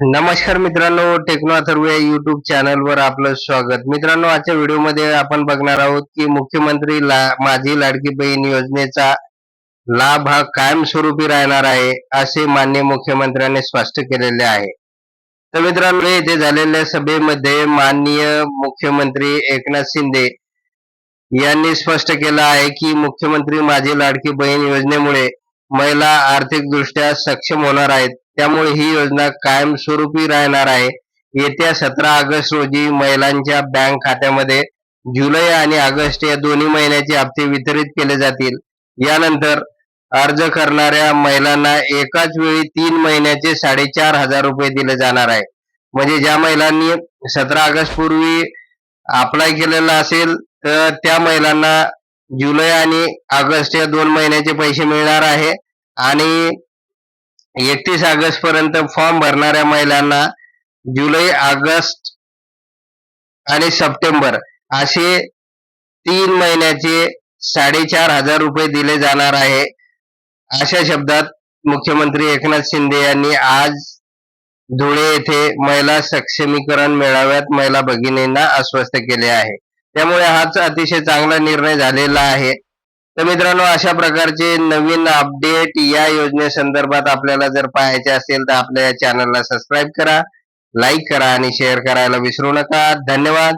नमस्कार मित्रांनो टेक्नो अथर्व या युट्यूब चॅनलवर आपलं स्वागत. मित्रांनो आजच्या व्हिडिओमध्ये आपण बघणार आहोत की मुख्यमंत्री ला माझी लाडकी बहीण योजनेचा लाभ हा कायमस्वरूपी राहणार आहे असे मान्य मुख्यमंत्र्यांनी स्पष्ट केलेले आहे. तर मित्रांनो येथे झालेल्या सभेमध्ये माननीय मुख्यमंत्री एकनाथ शिंदे यांनी स्पष्ट केलं आहे की मुख्यमंत्री माझी लाडकी बहीण योजनेमुळे महिला आर्थिकदृष्ट्या सक्षम होणार आहेत. त्यामुळे ही योजना कायमस्वरूपी राहणार आहे. येत्या सतरा ऑगस्ट रोजी महिलांच्या बँक खात्यामध्ये जुलै आणि ऑगस्ट या दोन्ही महिन्याचे हप्ते वितरित केले जातील. यानंतर अर्ज करणाऱ्या महिलांना एकाच वेळी तीन महिन्याचे साडेचार हजार रुपये दिले जाणार आहे. म्हणजे ज्या महिलांनी सतरा ऑगस्ट पूर्वी अप्लाय केलेला असेल तर त्या महिलांना जुलै आणि ऑगस्ट या दोन महिन्याचे पैसे मिळणार आहे. आणि एकतीस ऑगस्ट पर्यंत फॉर्म भरणाऱ्या महिलांना जुलै ऑगस्ट आणि सप्टेंबर असे तीन महिन्याचे साडेचार हजार रुपये दिले जाणार आहे. अशा शब्दात मुख्यमंत्री एकनाथ शिंदे यांनी आज धुळे येथे महिला सक्षमीकरण मेळाव्यात महिला भगिनींना आश्वस्त केले आहे. त्यामुळे हाच अतिशय चांगला निर्णय झालेला आहे. तर मित्रांनो अशा प्रकारचे नवीन अपडेट या योजनेसंदर्भात आपल्याला जर पाहायचे असेल तर आपल्या या चॅनलला सबस्क्राईब करा लाईक करा आणि शेअर करायला विसरू नका. धन्यवाद.